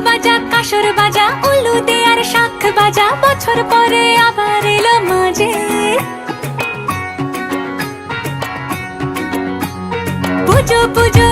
বাজা কাসর বাজা উলু দে আর শাখ বাজা বছর পরে আবার এলো মাঝে। পুজো পুজো